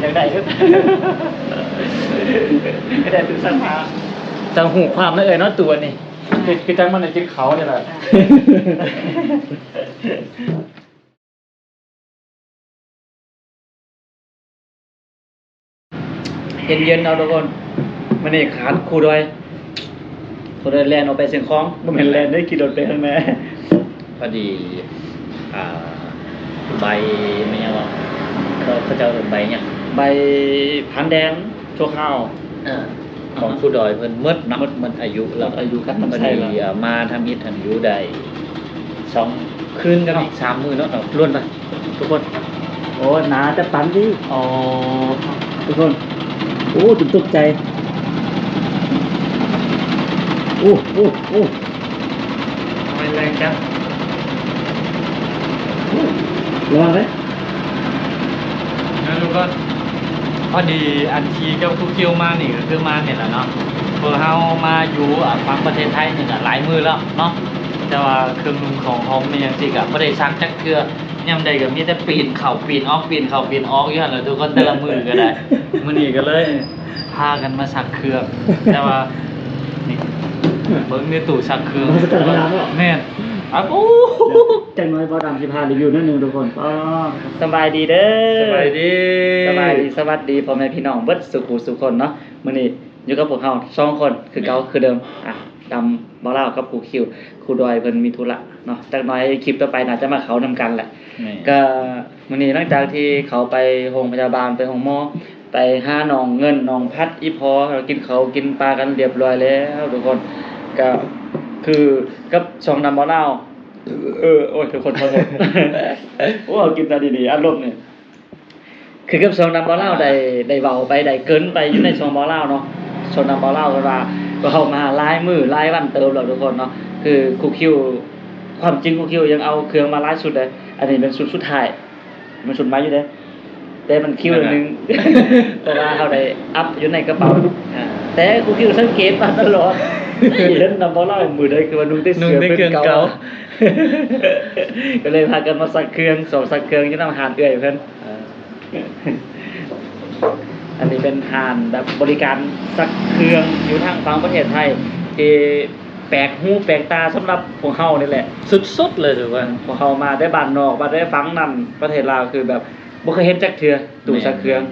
อยากได้ก็ก็ได้ถึงสักหาจังหูความนั่นเอ่ยเนาะตัวนี่คือคือจังมันในจิตเขาเนี่ยแหละเย็นเย็นๆเอาทุกคนมันนี่ขานครูดอยครูดอยแลนออกไปเสียงคล้องบ่แม่นแลนได้ขี่รถไปข้างหน้าพอดีอ่าใบไม่ยังว่าเขาเขาจะเอาใบเนี่ย ใบพันแดงชั่วข้าวของผู้ดอยเพิ่นหมดเนาะมันอายุแล้วหมดอายุครับพอใช่ดีแล้วอ่ามาทำอิฐทำอยุได้สองคืนกันอีกสามมือเนาะเอาล้วนไปทุกคนโอ้หนาจะปันดิอ๋อทุกคน โอ้จุดตกใจ โอ้โอ้โอ้ทำไมแรงจังระวังไหมแล้วลูกก็ พอดีอันทีเจ้าทุกคิวมานี่ก็คือมาเนี่ยแหละเนาะเพอเฮามาอยู่อะฟังประเทศไทยนี่ก็หลายมือแล้วเนาะแต่ว่าเครื่องนุ่งของฮอมนี่ยังสิก็บ่ได้ซักจักเทื่อยามใดก็มีแต่ปีนเข้าปีนออกปีนเข้าปีนออกอยู่หั่นแหละทุกคนแต่ละมือก็ได้มื้อนี้ก็เลยพากันมาซักเครื่องแต่ว่านี่เบิ่งในตู้ซักเครื่องมาสกัดเวลาแล้วแม่น อะโอ้จังน้อยบอดำสิพารีวิวนั่นหนึ่งทุกคนอ๋อสบายดีเด้อสบายดีสบายดีสวัสดีพ่อแม่พี่น้องเบิดสุขุสุขคนเนาะมื้อนี้อยู่กับพวกเฮาสองคนคือเก่าคือเดิมอะดำบ่เล่ากับครูคิวครูดอยเพิ่นมีธุระเนาะจักหน้อยคลิปต่อไปน่าจะมาเขานำกันแหละนี่ก็มื้อนี้หลังจากที่เขาไปโรงพยาบาลไปโรงหมอไปหาน้องเงินน้องพัดอีพอเรากินเขาวกินปลากันเรียบร้อยแล้วทุกคนก็ คือกับช่องนำบ่เล่าเออโอ้ยทุกคนขอโทษโอ้เอากินตาดีๆอารมณ์เนี่ยคือกับช่องนำบ่เล่าได้ได้เว้าไปได้เกินไปอยู่ในช่องบ่เล่าเนาะช่องนำบ่เล่าก็ว่าก็เข้ามาหลายมื้อหลายวันเติมแล้วทุกคนเนาะคือครูคิวความจริงครูคิวยังเอาเครื่องมาหลายชุดเลยอันนี้เป็นชุดสุดท้ายมันชุดมาอยู่เด้แต่มันคิวอันหนึงเพราะว่าเขาได้อัพอยู่ในกระเป๋าอ่าแต่ครูคิวสังเกตมาตลอด เห็นนำบ่เล่ามือใดคือว่านุ่งแต่นุ่งเสื้อแต่เป็นเครื่องเก่าเก่าก็เลยพากันมาสักเครื่องสองสักเครื่องอยู่นำหานเอื้อยเพิ่นอ่าอันนี้เป็นหานแบบบริการสักเครื่องอยู่ทางฝั่งประเทศไทยที่แปลกหูแปลกตาสำหรับพวกเฮานี่แหละ สุดๆเลยถือว่าพวกเฮามาได้บ้านนอกมาได้ฟังนำประเทศลาวคือแบบบ่เคยเห็นจักเทื่อตู้สักเครื่อง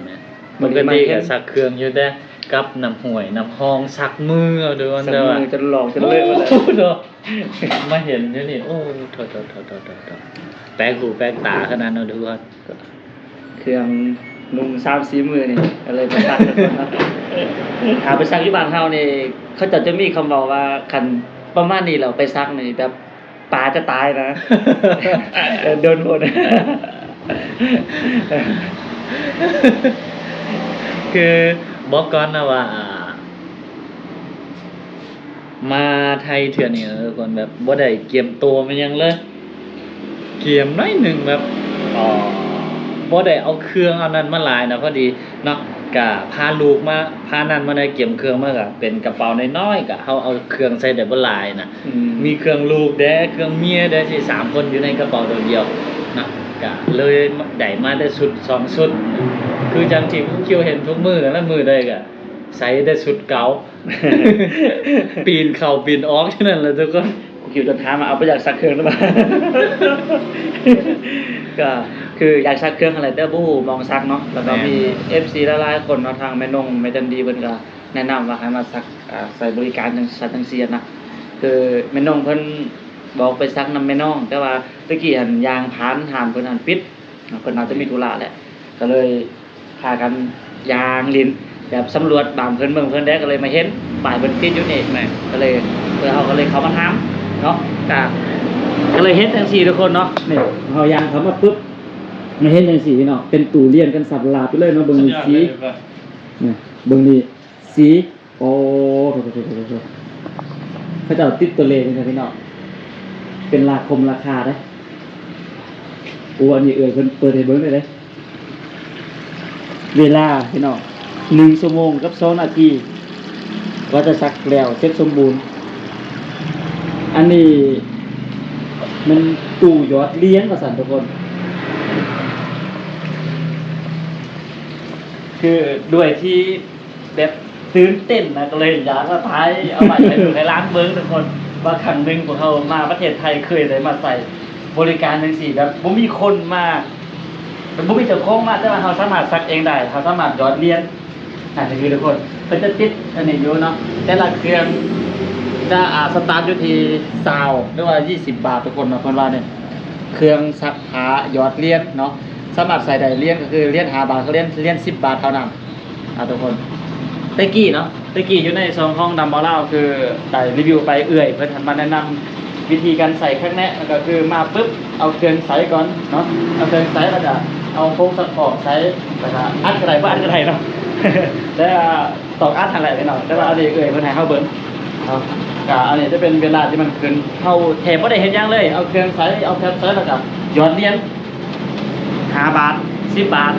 ปกติก็สักเครื่องอยู่แต่ กับน้ำห่วยน้ำหองสักมือเอาเด้อสักเด้อมือจนหลอกจนเลื่อยมาเลยโอ้โหเด้อมาเห็นอยู่นี่โอ้โถโถโถโถโถโถแปลกหูแปลกตาขนาดนั้นเด้อเครื่องนุ่ง3 4มือนี่ก็เลยไปซักกันนะหาไปซักที่บ้านเฮานี่เขาจะจะมีคำเว้าว่าคันประมาณนี้เราไปซักนี่แบบปลาจะตายนะ เออโดนหมด คือ บอกก่อนนะว่า มาไทยเถื่อนี่ทุกคนแบบบ่ได้เกียมตัวมันยังเลยเกียมน้อยหนึ่งแบบอ๋อบ่ได้เอาเครื่องเอานั้นมาหลายนะพอดีเนาะกะพาลูกมาพานั้นมาได้เกียมเครื่องมากะเป็นกระเป๋าน้อยๆกะเฮาเอาเครื่องใส่ได้บ่หลายนะอืมีเครื่องลูกแด้เครื่องเมียแด้สิสามคนอยู่ในกระเป๋าตัวเดียวนะกะเลยได้มาได้ชุดสองชุด คือจังที่ผู้คิวเห็นทุกมือแล้วมือได้กะใส่ได้ชุดเก่าปีนเข่าปีนออกที่นั่นแหละทุกคนกูคิวจนท้ามมาเอาไปอยากซักเครื่องหรือเปล่าก็คืออยากซักเครื่องอะไรแต่บู้มองซักเนาะแล้วก็มี FC หลายๆคนเนาะทางแม่นงแม่จันดีเพิ่นก็แนะนำว่าให้มาซักอ่าใส่บริการจังซักจังเซียนนะคือแม่นงเพิ่นบอกไปซักนำแม่น้อง แต่ว่าตะกี้หันยางพานหานเพิ่นหันปิดเพิ่นอาจจะมีธุระแหละก็เลย พากันยางลินแบบสำรวจบางเพิ่อนเมืองเพิ่อนได้ก็เลยมาเห็นฝ่ายเพิ่นปิดอยู่นี่แหม่ก็เลยเพื่อเอาก็เลยเขามาถามเนาะก็ก็เลยเห็นจังซี่ทุกคนเนาะนี่เฮายางเขามาปึ๊บมาเห็นจังซี่พี่น้องเป็นตู้เรียนกันสับลาไปเลยเนาะเบิ่งนี่สีนี่เบิ่งนี่สีโอ้โถๆๆๆเขาเจ้าติดตัวเลขนี่นะพี่น้องเป็นราคมราคาเด้อโอ้อันนี้เอ่ยเพิ่นเปิดให้เบิ่งได้เด้ เวลาพี่น้องหนึ่งชั่วโมงกับสองนาทีก็จะซักแล้วเสร็จสมบูรณ์ อันนี้มันตู้ยอดเลี้ยงกับสันทุกคน คือด้วยที่แบบตื่นเต้นนะก็เลยอยากมาท้ายเอามาให้ดูในร้านเบิ้งทุกคน ว่าครั้งหนึ่งพวกเขามาประเทศไทยเคยได้มาใส่บริการจังสี่แบบบ่มีคนมา บ่มีเจ้าของมาแต่ว่าเราสามารถซักเองได้เราสามารถหยอดเหรียญนั่นคือทุกคนเพิ่นจะติดอันนี้อยู่เนาะแต่ละเครื่องจะอ่าสตาร์ทอยู่ที่20หรือว่า 20 บาททุกคนนะเพิ่นว่าเนี่ยเครื่องซักผ้าหยอดเหรียญเนาะสามารใส่ได้เหรียญก็คือเหรียญ5บาทเขาเหรียญเหรียญ10บาทเท่านั้นอ่าทุกคนตะกี้เนาะตะกี้อยู่ในซองห้องดำบอลเล่าคือได้รีวิวไปเอื่อยเพื่อนทันมาแนะนำวิธีการใส่ข้างแนะก็คือมาปุ๊บเอาเครื่องใส่ก่อนเนาะเอาเครื่องใส่แล้วก็ เอาโฟมสักออกใส่แล้วก็อัดกระไรว่าอัดกระไรเนาะแล้วตอกอัดอะไรไปหน่อยแต่ว่าอันนี้เอื่อยเพื่อนให้เข้าเบิ้งครับก็อันนี้จะเป็นเวลาที่มันขึ้นเข้าเทปไม่ได้เห็นหยังเลย เอาเครื่องใส่เอาแคปใส่แล้วก็หยอดเหรียญห้าบาทสิบบาท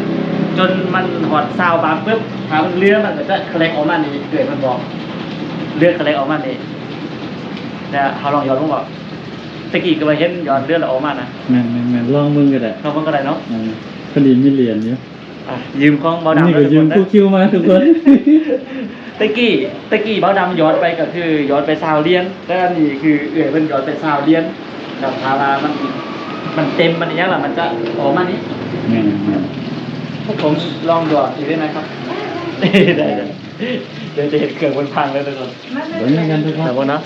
จนมันหอดซาวบาทปุ๊บหามันเลือมันก็จะคลกออกมานี่เกิดมันบอกเลือดคลกออกมานี่แต่เขาลองหยอดลงบอกตะกี้ก็ไปเห็นหยอดเลือดแล้วออกมานะแม่นแม่นแม่นลองมึงก็ได้เขาเพิ่งก็ได้เนาะอืม พอดีมีเหรียญอยู่อะยืมของเบาดำนี่ก็แล้วทุยืมคนนะคู่คิวมาทุกคน ตะกี้ตะกี้เบ้าดำย้อนไปก็คือย้อนไปซาวเลียนแล้วอันนี้คือเอื่อยเพิ่นย้อนไปซาวเลียนกับทารามันมันเต็มมันอยังล่ะมันจะออกมานี้แม่นแม่นพวกผมลองหยอดอีกได้ไหมครับ ได้ได้เดี๋ยวจะเห็นเครื่องบนพังแล้วทุกคน เดี๋ยวนี้กันทุกคนแต่ว่าเนาะ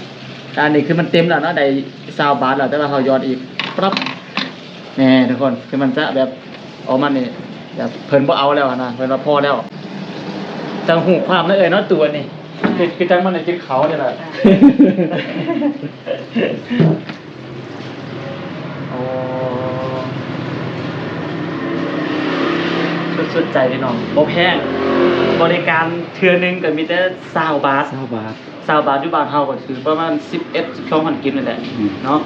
อันนี้คือมันเต็มแล้วเนาะได้ซาวบาทแล้วแต่ว่าเขาย้อนอีกปั๊บนี่ทุกคนคือมันจะแบบ ออกมานี่แบบเพิ่นบ่เอาแล้วอะนะเพิ่นว่าพอแล้วจังหูความแล้วเอ่ยเนาะตัวนี่คือคือจังมันในจิตเขาเนี่ยแหละโอ้สุดๆใจพี่น้องบ่แพงบริการเทือหนึงก็มีแต่20บาทเก้าบาท20บาทอยู่บ้านเฮาก็คือประมาณ11 12พันกินนั่นแหละอืมเนาะ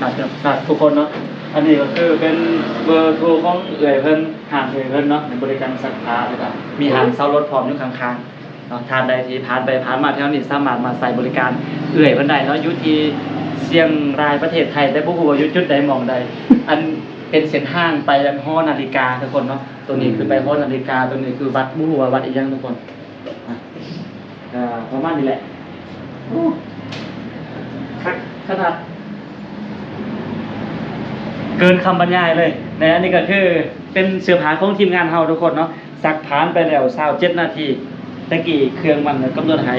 น่าจะน่าทุกคนเนาะ อันนี้ก็คือเป็นเบอร์โทรของเอื่อยเพิ่นห่างเอื่อยเพิ่นเนาะในบริการสักผ้าแล้วก็มีหางเซารถพร้อมอยู่ข้างๆเนาะทานใดที่ผ่านไปผ่านมาแถวนี้สามารถมาใส่บริการเอื่อยเพิ่นได้เนาะอยู่ที่เชียงรายประเทศไทยแต่บ่ฮู้ว่าอยู่จุดใดหมองใด อันเป็นเส้นทางไปยังหอนาฬิกาทุกคนเนาะตัวนี้คือไปหอนาฬิกาตัวนี้คือวัดบ่ฮู้ว่าวัดอีหยังทุกคนอะอ่าประมาณนี้แหละโอ้คักขนาด เกินคำบรรยายเลยนะอันนี้ก็คือเป็นเสื้อผ้าของทีมงานเฮาทุกคนเนาะสักผ่านไปแล้ว27นาทีตะกี้เครื่องมันกำหนดให้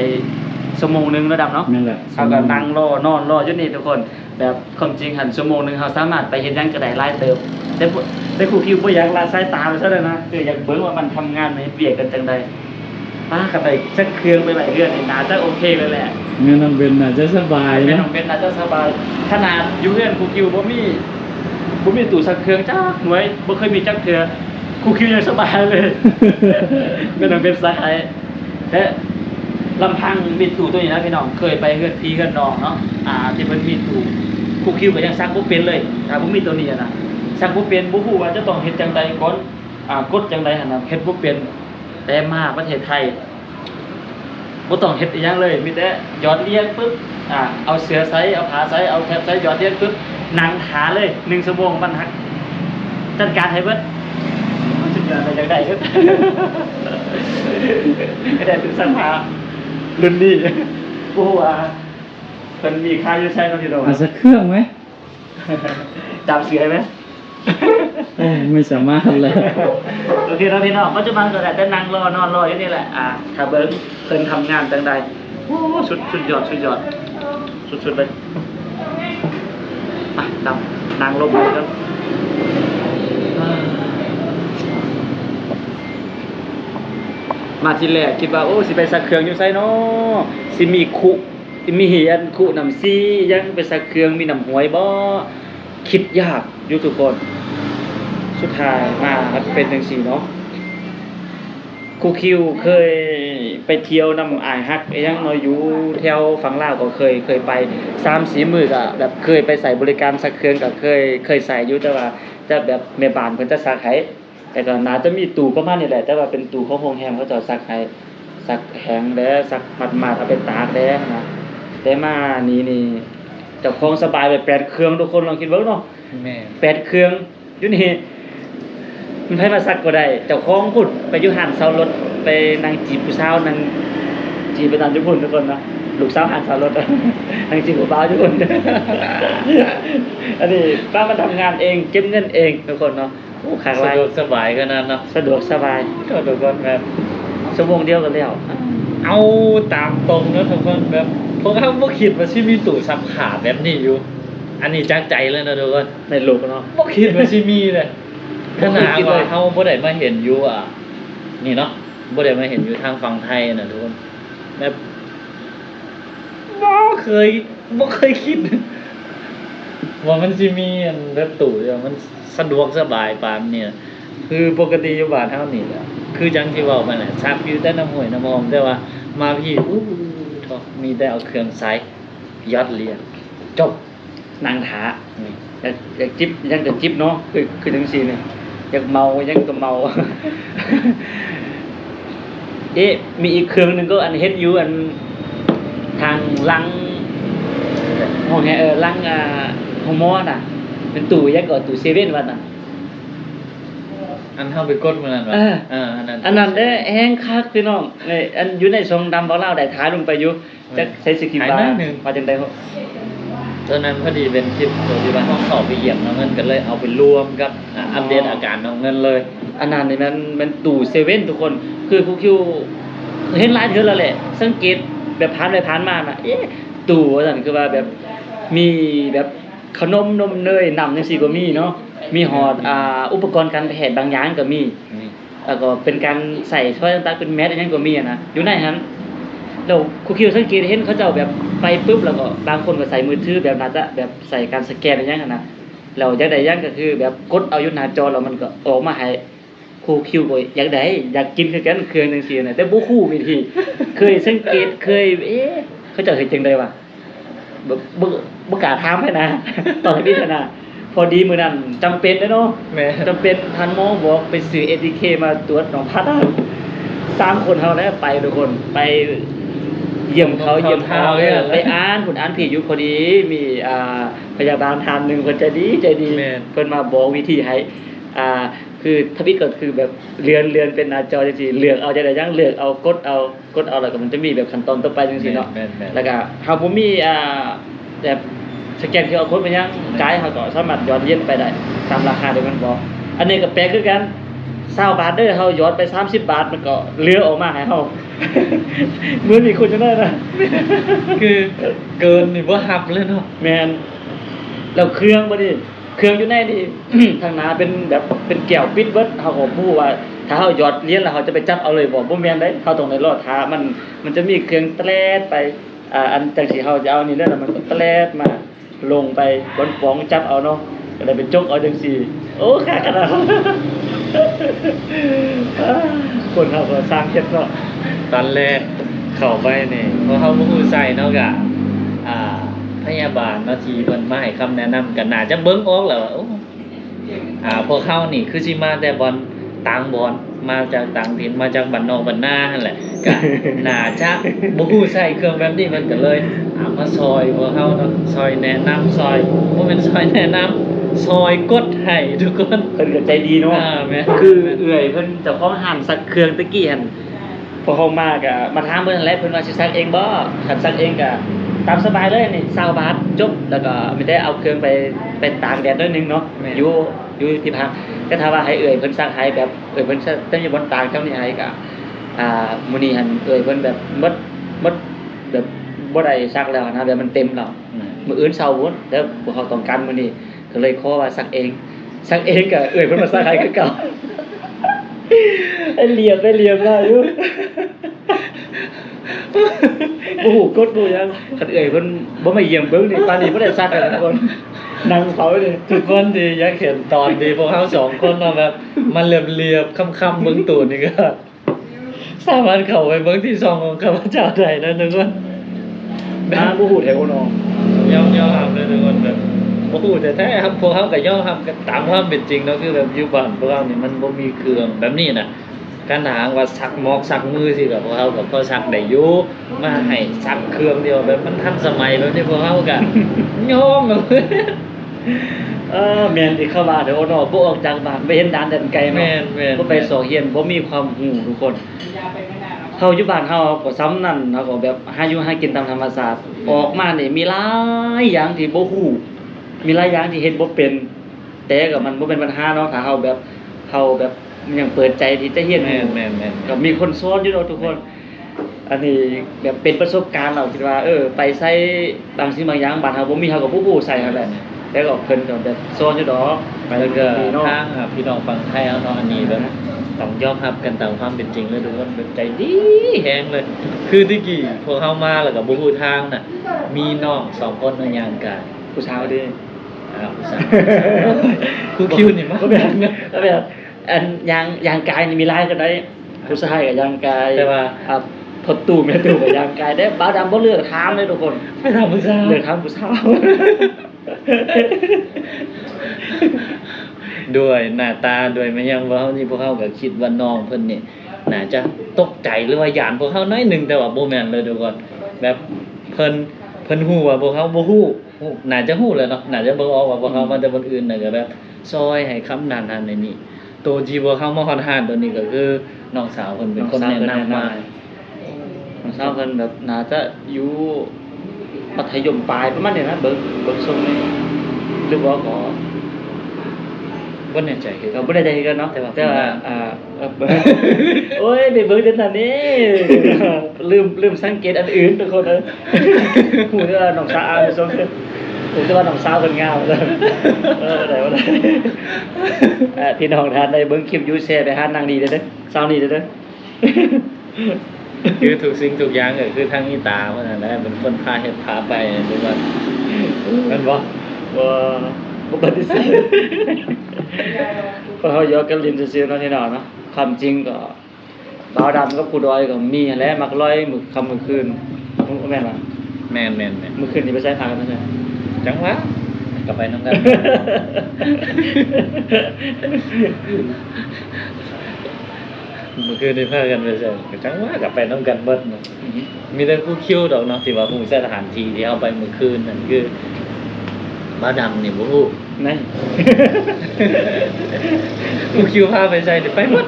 ชั่วโมงหนึงระดับเนาะนั่นแหละเขาก็นั่งรอนอนรออยู่นี่ทุกคนแบบความจริงหันชั่วโมงหนึงเขาสามารถไปเฮ็ดหยังก็ได้หลายเติบแต่บ่แต่ครูคิวบ่อยากละสายตาไปซะเลยนะคืออยากเบิ่งว่ามันทำงานในเบียกกันจังใดป้ากันไปสักเครื่องไปหลายเรือนนี่น่าจะโอเคเลยแหละเงินน้องเบนน่าจะสบายไม่นะต้องเป็นน่าจะสบายขนาดอยู่เรือนครูคิวบ่มี บ่มีตู้สักเครื่องจักหน่วยบ่เคยมีจักเทื่อครูคิวยังสบายเลยไม่ต้องเป็นสายแต่ลำพังมีตู่ตัวนี้นะพี่น้องเคยไปเฮือนพี่เฮือนน้องเนาะอ่าที่มันมีตู่ครูคิวก็ยังซักบ่เป็นเลยถ้าบ่มีตัวนี้อะนะซักบ่เป็นบ่ฮู้ว่าจะต้องเฮ็ดจังใดก่อนอ่ากดจังใดหั่นน่ะเฮ็ดบ่เป็นแต่มาประเทศไทย บ่ต้องเฮ็ดอีหยังเลย มีแต่หยอดเหรียญปึ๊บอ่าเอาเสือใส่เอาผ้าใส่เอาแคปใส่หยอดเหรียญปึ๊บนั่งทาเลย1ชั่วโมงมันหักจัดการให้เบิดสุดยอดไปจากไหนครับไม่ได้ถึงสัมภารุ่นนี้ผู้ว่าคนมีค่าอยู่ใช่ไหมพี่โดเอาสักเครื่องไหมจับเสือไหมโอ้ไม่สามารถเลย โอเคแล้วพี่น้องปัจจุบันก็ได้แต่นั่งรอนอนรออยู่นี่แหละ อ่าถ้าเบิ้ง เพิ่นทำงานจังใดโอ้สุดสุดยอดสุดยอด สุดๆเลยไปดำนั่งลงเลยครับมาทีแรกคิดว่าโอ้สิไปสักเครื่องอยู่ไสเนาะสิมีคุสิมีเหียนคุน้ำซียังไปสักเครื่องมีน้ำหวยบ่คิดยากอยู่ทุกคนสุดท้ายมาเป็นจังซี่เนาะครูคิวเคย ไปเที่ยวนำอายฮักอีหยังเนาะอยู่แถวฝั่งลาวก็เคยเคยไป3-4มื้อก็แบบเคยไปใส่บริการสักเครื่องก็เคยเคยใส่อยู่แต่ว่าจะแบบแม่บ้านเพิ่นจะซักให้แต่ก็น่าจะมีตู้ประมาณนี้แหละ แต่ว่าเป็นตู้ของโรงแรมเขาจะซักให้ซักแห้งแล้วซักมัดๆเอาไปตากแล้วนะแต่มานี่นี่เจ้าของสบายไปแปดเครื่องทุกคนลองคิดเบิ่งเนาะแม่แปดเครื่องอยู่นี่ มันไผมาซักก็ได้ เจ้าของพุ่นไปอยู่ห้านเซารถไปนั่งจีบผู้สาวนั่งจีบไปตามญี่ปุ่นทุกคนเนาะลูกสาวห้านเซารถนั่งจีบผู้บ่าวทุกคนอันนี้ป้ามาทำงานเองเก็บเงินเองทุกคนเนาะโอ้ขางไรสะดวกสบายขนาดเนาะสะดวกสบายก็ทุกคนแบบชั่วโมงเดียวกันแล้วเอาตามตรงแล้วทุกคนแบบพวกเขาบ่คิดว่าสิมีตู้ซับขาแบบนี้อยู่ อันนี้จากใจเลยนะทุกคนในโลกเนาะบ่คิดว่าสิมีเลย ขบ่เคยนาดคิดเลยว่าเฮาบ่ได้มาเห็นอยู่อะ นี่เนาะบ่ได้มาเห็นอยู่ทางฝั่งไทยน่ะทุกคนแบบบ่เคยบ่เคยคิด ว่ามันสิมีอันแบบตู้เดียวมันสะดวกสบายปานเนี่ย คือปกติอยู่บ้านเฮานี่แหละคือจังที่เว้ามาแหละซักอยู่แต่น้ำห้วยน้ำหอมแต่ว่ามาพี่อู้ทอมีแต่เอาเครื่องใช้ยัดเรียนจบนางถานี่อยากอยากจิบยังจะจิบเนาะคือคือจังซี่เนี่ ยอยากเมายังก็เมา เอ๊ะมีอีกเครื่องหนึงก็อันเฮ็ดอยู่อันทางลังห้องแฮเออลังอ่าห้องหมอน่ะ เป็นตู้ยังก็ตู้เซเว่นว่าน่ะอันเฮาไปกดมันนั่นวะเออเอออันนั้นอันนั้นได้แห้งคักพี่น้องนี่อันอยู่ในทรงดำบ่เล่าได้ท้ายลงไปอยู่จะใช้สกิลบาร์ว่าจังได๋ ตอนนั้นพอดีเป็นคลิปตัวที่ว่าห้องสอบไปเยี่ยมน้องเงินก็เลยเอาไปรวมกับอะอัปเดตอาการน้องเงินเลย อันนั้นนี่มันมันตู่เซเว่นทุกคน คือครูคิวเห็นหลายเทื่อแล้วแหละ สังเกตแบบผ่านไปผ่านมาน่ะเอ๊ะตู่ว่าซั่นคือว่าแบบมีแบบขนมนมเนยนำจังซี่ก็มีเนาะมีหอดอ่าอุปกรณ์การแพทย์บางอย่างก็มี นี่แล้วก็เป็นการใส่ช่วยต่างๆเป็นแมสอะไรก็มีอะนะอยู่ในนั้น แล้วครูคิวสังเกตเห็นเขาเจ้าแบบไปปุ๊บแล้วก็บางคนก็ใส่มือถือแบบน่าจะแบบใส่การสแกนอะไรอย่างนั้นนะแล้วอยากได้อยังก็คือ แบบกดเอาอยู่หน้าจอแล้วมันก็ออกมาให้ครูคิวก็อยากได้อยากกินคือกันเครื่องจังซี่น่ะแต่บ่คู่วิธี เคยสังเกตเคย เอ๊ะเขาเจ้าเฮ็ดจังได๋วะบ่บ่บ่กล้าถามให้นะตอนนี้นะพอดีมื้อนั้นจำเป็นเด้อเนาะแม่จำเป็นทันหมอบอกไปซื้อ ATK มาตรวจหนองพัดอะสามคนเขาแล้วไปทุกคนไป เยี่ยมเขาเยี่ยมเขาเออไปอ่านผลอ่านผิดอยู่พอดีมีอ่าพยาบาลทานหนึ่งคนใจดีใจดีแม่นเพิ่นมาบอกวิธีให้อ่าคือถ้าพี่ก็คือแบบเรือนเรือนเป็นหน้าจอจังซี่เลือกเอาจะได้ยังเลือกเอากดเอากดเอาแล้วก็มันจะมีแบบขั้นตอนต่อไปจังซี่เนาะแม่นแม่นแล้วก็เฮาบ่มีอ่าแบบสแกน QR code ไปยังจ่ายเฮาก็สามารถย้อนเย็นไปได้ตามราคาเดียวกันบ่อันนี้ก็แปลกคือกัน 20บาทเด้อเฮาย้อนไป30บาทมันก็เหลือออกมาให้เฮาเหมือนมีคนจังได๋นะคือเกินนี่บ่ฮับเลยเนาะแม่นแล้วเครื่องบ่นี่เครื่องอยู่ในนี่ทางหน้าเป็นแบบเป็นแก้วปิดเบิดเฮาก็บ่รู้ว่าถ้าเฮาหยอดเหรียญแล้วเฮาจะไปจับเอาเลยบ่บ่แม่นได้เฮาต้องได้รอท้ามันมันจะมีเครื่องแตรดไปอ่าอันจังสิเฮาจะเอานี่เด้อแล้วมันก็แตรดมาลงไปบนฟองจับเอาเนาะก็เลยเป็นจกเอาจังซี่ โอ้ขาขนาดอ่าคนเฮาก็สร้างเฮ็ดเนาะตอนแรกเข้าไปนี่เพราะเขาบ่ฮู้ใส่เนาะกะอ่า พยาบาลเนาะที่เพิ่นมาให้คำแนะนำก็น่าจะเบิ่งออกแหล้วว่าโอ้อ่าพวกเขานี่คือสิมาแต่บอนต่างบอนมาจากต่างถิ่นมาจากบ้านนอกบ้านนาหั่นแหละก็น่าจะบ่ฮู้ใช้เครื่องแบบนี้มันก็เลยอ่ามาซอยพวกเขาเนาะซอยแนะนำซอยบ่แม่นซอยแนะนำ ซอยกดให้ทุกคนเพิ่นก็ใจดีเนาะอ่าแม่คือเอื่อยเพิ่นเจ้าของห้านซักเครื่องตะกี้หั่นพอเขามาก็มาถามเพิ่นนั่นแหละเพิ่นว่าสิซักเองบ่คันซักเองก็ตามสบายเลยนี่20บาทจบแล้วก็ไม่ได้เอาเครื่องไปไปตากแดดด้วยนึงเนาะแม่อยู่อยู่ที่พักก็ถ้าว่าให้เอื่อยเพิ่นซักให้แบบเอื่อยเพิ่นเต้นอยู่บนตากเจ้านี่ให้ก็อ่ามื้อนี้หั่นเอื่อยเพิ่นแบบหมดหมดแบบบ่ได้ซักแล้วนะแบบมันเต็มแล้วอืมมื้ออื่นเช้าพุ่นแล้วพวกเขาต้องการมื้อนี้ ก็เลยขอว่าซักเองซักเองก็เอื่อยเพิ่นมาซักให้คือเก่าไอ้เหลี่ยมไอ้เหลี่ยมได้อยู่โอ้โหกดดูยังคันเอ่ยเพิ่นบ่มาเยี่ยมเบิ่งนี่ปานนี้บ่ได้ซักกันทุกคนนั่งเผาเลยทุกคนที่อยากเห็นตอนที่พวกเขาสองคนมาแบบมันเรียบเรียบๆค่ำๆเบิ้งตูดนี่ก็สามารถเข้าไปเบิ้งที่ซองของข้าพเจ้าได้นะทุกคนน้าบ่ฮู้แถวน้องยอมยอมรับเลยทุกคนแบบ โอ้โหแต่แท้ครับพวกเขาก็ยอมรับกันตามความเป็นจริงเนาะคือแบบอยู่บ้านพวกเรานี่มันบ่มีเครื่องแบบนี้น่ะการหางว่าสักหมอกสักมือสิกับพวกเขากับก็สักได้อยู่มาให้สักเครื่องเดียวแบบมันทันสมัยแบบนี้พวกเขาก็ยอมเลยเออแม่นที่เข้ามาเดี๋ยวโอ้เนาะบ่ออกจากบ้านไปเห็นด่านแดนไกลแม่เนาะนแม่นบ่ไปสอเฮียนบ่มีความรู้ทุกคนเฮาอยู่บ้านเฮาก็ซ้ำนั่นเฮาก็แบบหาอยู่หากินตามธรรมชาติออกมานี่มีหลายอย่างที่บ่ฮู้ มีหลายอย่างที่เฮ็ดบ่เป็น แต่ก็มันบ่เป็นปัญหาเนาะถ้าเฮาแบบเฮาแบบยังเปิดใจที่จะเรียนแม่รู้นแม่นแม่นก็มีคนสอนอยู่เนาะทุกคน อันนี้แบบเป็นประสบการณ์เราคิดว่า เออ ไปใส่บางสิ่งบางอย่างบ้านเฮาบ่มีเฮาก็บ่ฮู้ใส่หั่นแหละแต่ก็เพิ่นก็แบบสอนอยู่ดอกแล้วก็เนาะทางอะพี่น้องฟังไทยเอาเนาะอันนี้แบบต้องยอมรับกันตามความเป็นจริงเลยทุกคนแบบใจดีแฮงเลย คือที่กี่พวกเฮามาแล้วก็บ่ฮู้ทางน่ะ มีน้องสองคนเอาย่างกายผู้สาวดิ อ้าวสาวครูคิวนี่มาก็แบบก็แบบอันยางยางกายนี่มีหลายกันได้ผู้ชายกับยางกายแต่ว่าครับพดตู้แม่ตู้กับยางกายได้บ่าวดำบ่เลือกถามเลยทุกคนไม่ทำผู้สาวเลือกถามผู้สาวด้วยหน้าตาด้วยมันยังว่าเฮานี่พวกเฮาก็คิดว่าน้องเพิ่นนี่น่าจะตกใจหรือว่าหยานพวกเฮาน้อยหนึงแต่ว่าบ่แม่นเลยทุกคนแบบเพิ่น เพิ่นฮู้ว่าพวกเฮาบ่ฮู้ฮู้น่าจะฮู้แหล้วเนาะน่าจะเบิ่งออกว่าพวกเฮามาแต่บนอื่นน่ะก็แบบซอยให้คำนั้นนั้นในนี้ตัวที่พวกเฮามาฮอดฮานตัวนี้ก็คือน้องสาวเพิ่นเป็นคนแนะนำมาน้องสาวเพิ่นแบบน่าจะอยู่มัธยมปลายประมาณนี้นะเบิ่งเบิ่งทรงนี่หรือว่าก็ บ่แน่ใจคือก็บ่ได้ใจกันเนาะแต่ว่าแต่ว่าอ่าเออโอ้ยไปเบิ่งเดี๋ยวนั้นนี่ลืมลืมสังเกตอันอื่นทุกคนเอ้ยหูที่ว่าน้องสาวอ่านไปส่งหูที่ว่าน้องสาวเพิ่นงามเลยเออบ่ได้บ่ได้เอ่อพี่น้องท่านได้เบิ่งคลิปอยู่แชร์ไปหานางดีเด้อเด้อสาวนี่เด้อเด้อคือทุกสิ่งทุกอย่างก็คือทางอีตาเพิ่นนั่นแหละเป็นคนพาเฮ็ดพาไปหรือว่าแม่นบ่ว่าบ่ปฏิเสธ เพราะเขายอกกันลินซื่อๆเนาะที่นอนเนาะความจริงก็บ่าวดำกับผู้ดอยก็มีหั้นแหละมักลอยมื้อค่ำมื้อคืนแม่นบ่แม่นแม่นแม่นมื้อคืนนี่ไปใช้พากันนั่นแหละจังหวะกลับไปน้ำกันเมื่อคืนได้พากันไปใช่จังหวะกลับไปน้ำกันเบิดเนาะมีแต่คู่คิวดอกเนาะที่ว่าผู้สถานที่ที่เอาไปเมื่อคืนนั่นคือ บ้าดำนี่บ่ฮู้นั่นคู่คิวพาไปใส่นี่ไปหมด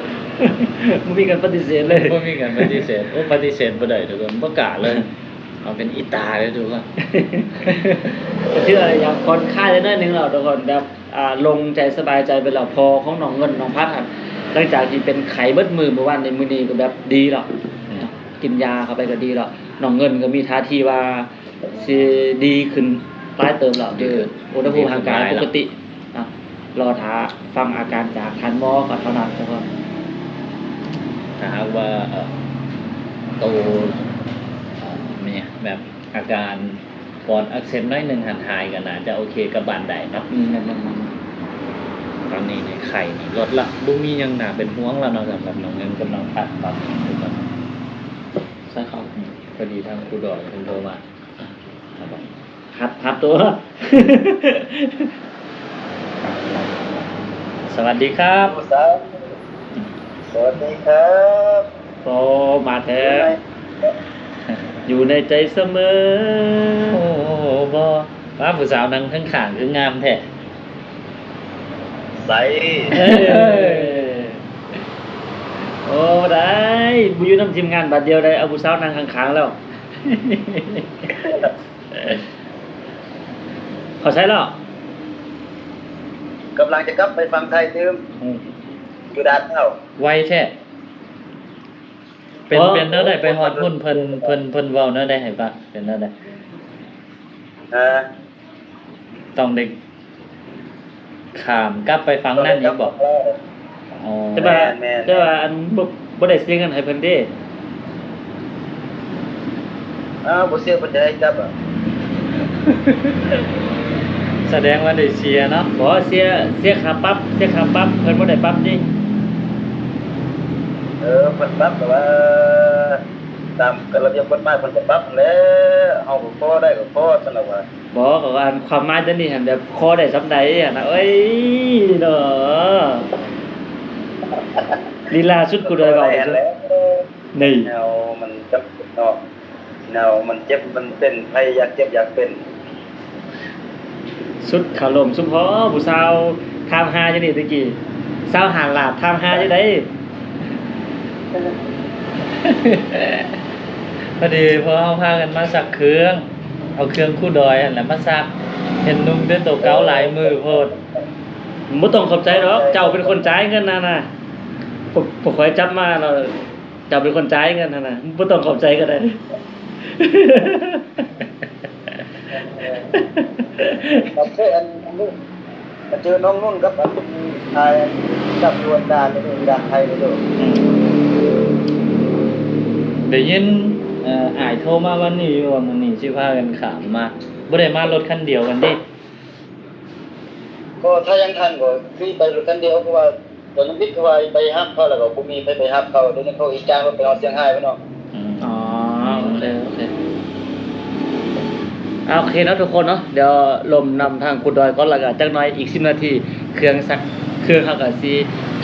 บ่มีการปฏิเสธเลยบ่มีการปฏิเสธโอ้ปฏิเสธบ่ได้ทุกคนบ่กล้าเลย เอาเป็นอีตาเลยทุกคนก็เชื่ออย่างผ่อนคลายได้หน่อยหนึงแล้วทุกคนแบบอ่าลงใจสบายใจไปแล้วพอของน้องเงินน้องพัดครับหลังจากที่เป็นไข้เบิดมือเมื่อวานในมื้อนี้ก็แบบดีแล้วกินยาเข้าไปก็ดีแล้วน้องเงินก็มีท่าทีว่าสิดีขึ้น หลายเติมแล้วคืออุณหภูมิทางกายปกตินะรอท้าฟังอาการจากทันหมอก็เท่านั้นทุกคนถ้าหากว่าเอ่อโตเอ่อเนี่ยแบบอาการปอดอักเสบน้อยหนึ่งหันหายกันนะจะโอเคกับบานใดเนาะอืมนั่นนั่นนั่นตอนนี้ในไข่นี่ลดละบุมียังหนาเป็นห่วงแล้วเนาะสำหรับน้องเงินกับน้องพัดตอนนี้ทุกคนใช่ครับอืมพอดีทางครูดอยเพิ่นโทรมาครับ ผมหัดหัดตัว สวัสดีครับครับ สวัสดีครับโอ้มาแท้อยู่ในใจเสมอ โอ้โหบ่ว่าผู้สาวนั่งข้างๆคืองามแท้ใสเอ้ยโอ้ได้บุยูน้ำทีมงานบัดเดียวได้เอาผู้สาวนั่งข้างๆแล้ว ขอใช้แล้วกำลังจะกลับไปฟังไทยเดิมอืมอยู่ด้านเท่าไวแท้เป็นอ๋อเป็นเนาะได้ไปฮอดพุ่นเพิ่นเพิ่นเพิ่นเว้าเนาะได้ให้ปะเป็นเนาะได้เออต้องได้ข้ามกลับไปฟังนั่นอีกบ่อ๋อแต่ว่าแต่ว่าอันบ่บ่ได้เสียเงินให้เพิ่นเด้อ้าวบ่เสียปัญญาให้จับอะ แสดงว่าได้เชียร์เนาะบ่เสียเสียค่าปรับเสียค่าปรับเพิ่นบ่ได้ปรับดิเออเพิ่นปรับแต่ว่าตามกฎระเบียบกฎหมายเพิ่นก็ปรับแล้วเฮาก็พอได้ก็พอซั่นล่ะว่าบ่ก็ว่าอันความหมายตัวนี้หั่นแบบคอได้สำใดอะนะเอ้ยเด้อลีลาสุดกูเลยเว้าแล้สุดวนี่แนวมันจับเนาะแนวมันเจ็บมันเป็นใครอยากเจ็บอยากเป็น สุดขาลมสุพอผู้สาวทามหาจังนี่ตะกี้สาวหาหลาดทามหาจังได๋พอดีพอเฮาพากันมาสักเครื่อง เอาเครื่องคู่ดอยนั่นแหละมาสัก เห็นนุ่งด้วยตัวเก่าหลายมือโพดบ่ต้องขอบใจหรอกเจ้าเป็นคนจ่ายเงินนั่นน่ะผมผมขอให้จับมาเนาะเจ้าเป็นคนจ่ายเงินนั่นน่ะบ่ต้องขอบใจก็ได้ ครับเพื่อนอันนี้มาเจอน้องนุ่นกับอันไทยจับดวนดานเลยดานไทยเลยด้วยได้ยินเอ่ออ้ายโทรมาวันนี้ว่ามื้อนี้สิพากันขามมาบ่ได้มารถคันเดียวกันเดิก็ถ้ายังทันก็คือไปรถคันเดียวเพราะว่าตอนนั้นพิดเขาว่าไปฮับเขาแล้วก็บ่มีไปไปฮับเขาเดี๋ยวนี้เขาอีกจ้างรถไปเอาเสียงไห้ไปเนาะอืมอ๋อโอเคโอเค อ่าโอเคเนาะทุกคนเนาะเดี๋ยวลมนำทางกุดดอยก่อนและกันจักหน่อยอีก10นาทีเครื่องสักเครื่องเขาก็สิ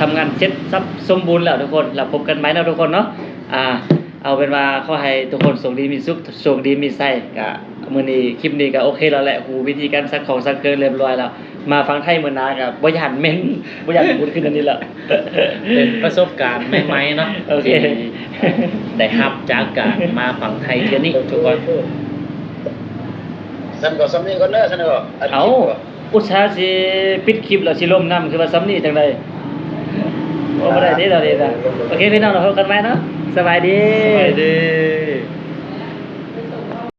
ทำงานเสร็จสับสมบูรณ์แล้วทุกคนแล้วพบกันใหม่เนาะทุกคนเนาะอ่าเอาเป็นว่าขอให้ทุกคนสุขดีมีสุขโชคดีมีไส้ก็มื้อนี้คลิปนี้ก็โอเคแล้วแหละหูวิธีการซักของซักเครื่องเรียบร้อยแล้วมาฟังไทยมื้อหน้าก็บ่อยากเม้นบ่อยากพูดขึ้นอันนี้แล้วเป็นประสบการณ์ใหม่ๆเนาะโอเคที่ได้รับจากการมาฝั่งไทยเที่ยวนี้ทุกคน ซั่นก็สำนี้ก่อนเด้อซั่นก็เอาอุตส่าห์สิปิดคลิปแล้วสิล่มน้ำคือว่าซ้ำนี่จังได๋โอ้บ่ได้เด้อเด้อเด้อโอเคพี่น้องเราพบกันใหม่เนาะสบายดีสวัสดี